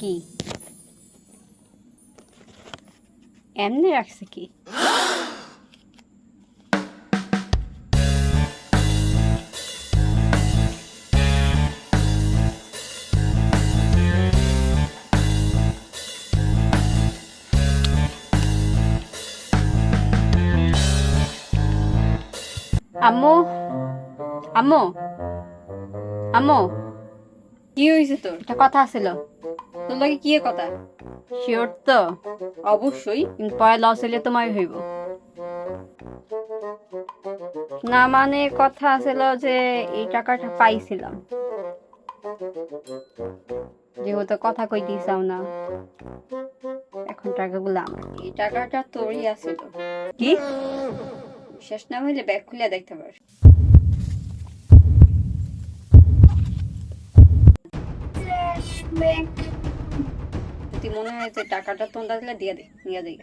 কি? এমনি রাখছে কি? আম্মু? আম্মু? আম্মু কি হয়েছে তোর? একটা কথা ছিল তোর লাগে কি কথা? শিওর তো অবশ্যই কিন্তু পরে লস হইলে তোমার হইব। না মানে কথা ছিল যে এই টাকাটা পাইছিলাম। যেহেতু কথা কই দিছাও না এখন টাকাগুলো আমার। এই টাকাটা তোরই আছে তো কি? শেষ না হইলে ব্যাগ খুলে দেখতে পারিস যদি মনে হয় যে টাকাটা তোমরা দিলে দিয়ে দে নিয়ে যাই।